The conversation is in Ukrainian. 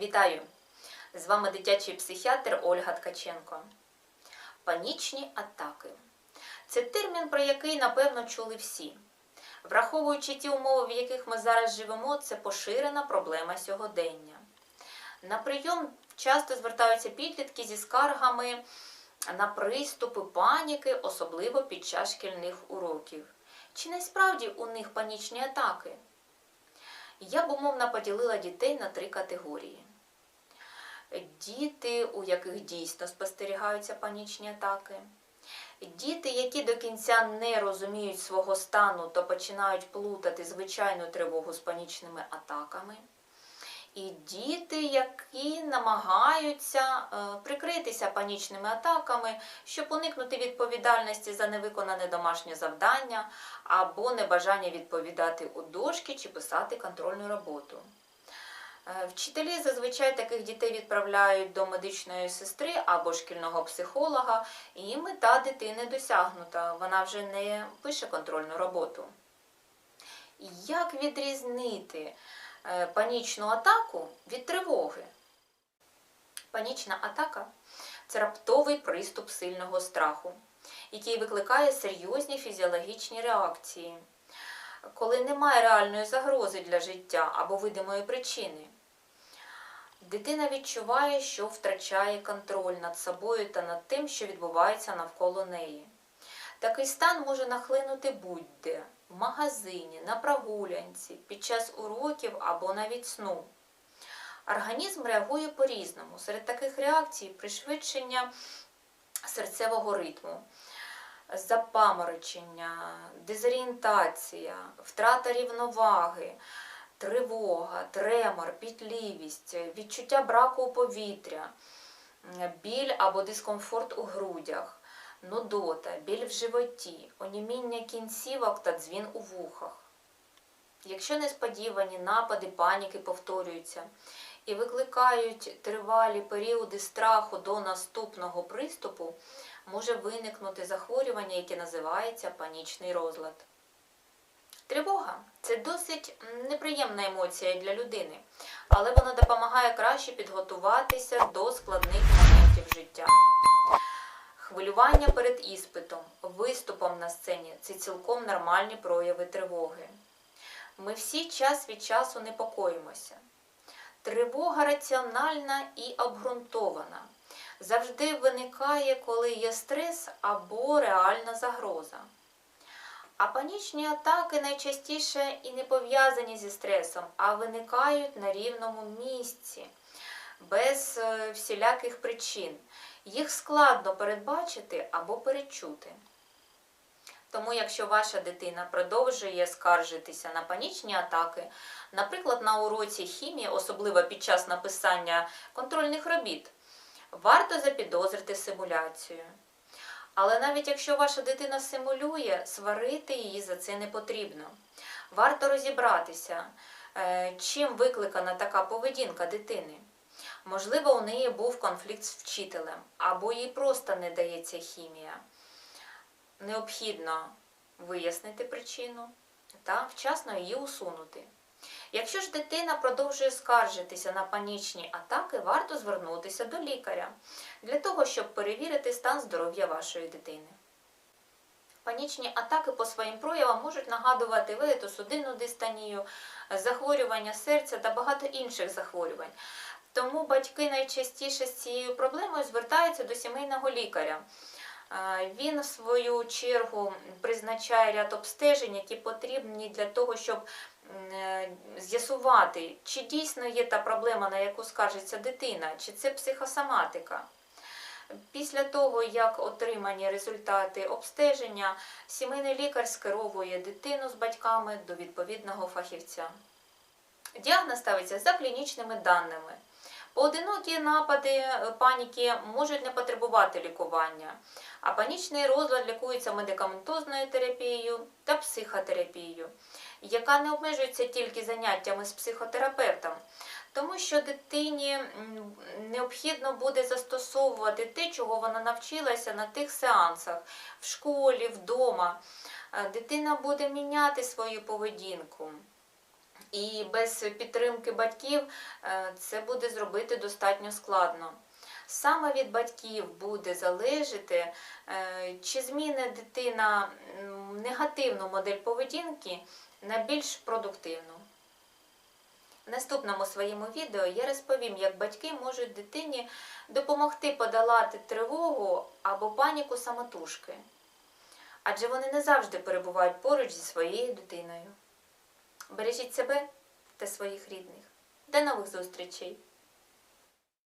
Вітаю! З вами дитячий психіатр Ольга Ткаченко. Панічні атаки. Це термін, про який, напевно, чули всі. Враховуючи ті умови, в яких ми зараз живемо, це поширена проблема сьогодення. На прийом часто звертаються підлітки зі скаргами на приступи паніки, особливо під час шкільних уроків. Чи не справді у них панічні атаки? Я б умовно поділила дітей на три категорії. Діти, у яких дійсно спостерігаються панічні атаки. Діти, які до кінця не розуміють свого стану, то починають плутати звичайну тривогу з панічними атаками. І діти, які намагаються е, прикритися панічними атаками, щоб уникнути відповідальності за невиконане домашнє завдання або небажання відповідати у дошки чи писати контрольну роботу. Е, Вчителі зазвичай таких дітей відправляють до медичної сестри або шкільного психолога, і мета дитини досягнута. Вона вже не пише контрольну роботу. Як відрізнити е, панічну атаку від тривоги? Панічна атака це раптовий приступ сильного страху, який викликає серйозні фізіологічні реакції, коли немає реальної загрози для життя або видимої причини. Дитина відчуває, що втрачає контроль над собою та над тим, що відбувається навколо неї. Такий стан може нахлинути будь-де в магазині, на прогулянці, під час уроків або навіть сну. Організм реагує по-різному. Серед таких реакцій пришвидшення серцевого ритму, запаморочення, дезорієнтація, втрата рівноваги, тривога, тремор, пітлівість, відчуття браку повітря, біль або дискомфорт у грудях, нудота, біль в животі, оніміння кінцівок та дзвін у вухах. Якщо несподівані напади паніки повторюються і викликають тривалі періоди страху до наступного приступу, може виникнути захворювання, яке називається панічний розлад. Тривога це досить неприємна емоція для людини, але вона допомагає краще підготуватися до складних моментів життя. Хвилювання перед іспитом, виступом на сцені це цілком нормальні прояви тривоги. Ми всі час від часу непокоїмося. Тривога раціональна і обґрунтована. Завжди виникає, коли є стрес або реальна загроза. А панічні атаки найчастіше і не пов'язані зі стресом, а виникають на рівному місці, без е, всіляких причин. Їх складно передбачити або перечути. Тому, якщо ваша дитина продовжує скаржитися на панічні атаки, наприклад, на уроці хімії, особливо під час написання контрольних робіт, варто запідозрити симуляцію. Але навіть якщо ваша дитина симулює, сварити її за це не потрібно. Варто розібратися, е, чим викликана така поведінка дитини. Можливо, у неї був конфлікт з вчителем, або їй просто не дається хімія. Необхідно вияснити причину та вчасно її усунути. Якщо ж дитина продовжує скаржитися на панічні атаки, варто звернутися до лікаря для того, щоб перевірити стан здоров'я вашої дитини. Панічні атаки по своїм проявам можуть нагадувати вегетосудинну дистанію, захворювання серця та багато інших захворювань. Тому батьки найчастіше з цією проблемою звертаються до сімейного лікаря. Він, в свою чергу, призначає ряд обстежень, які потрібні для того, щоб е, з'ясувати, чи дійсно є та проблема, на яку скаржиться дитина, чи це психосоматика. Після того, як отримані результати обстеження, сімейний лікар скеровує дитину з батьками до відповідного фахівця. Діагноз ставиться за клінічними даними. Поодинокі напади е, паніки можуть не потребувати лікування, а панічний розлад лікується медикаментозною терапією та психотерапією, яка не обмежується тільки заняттями з психотерапевтом, тому що дитині необхідно буде застосовувати те, чого вона навчилася на тих сеансах в школі, вдома. Е, Дитина буде міняти свою поведінку І без підтримки батьків е, це буде зробити достатньо складно. Саме від батьків буде залежати, е, чи зміни дитина негативну модель поведінки на більш продуктивну. В наступному своєму відео я розповім, як батьки можуть дитині допомогти подолати тривогу або паніку самотужки. Адже вони не завжди перебувають поруч зі своєю дитиною. Бережіть себе та своїх рідних. До нових зустрічей!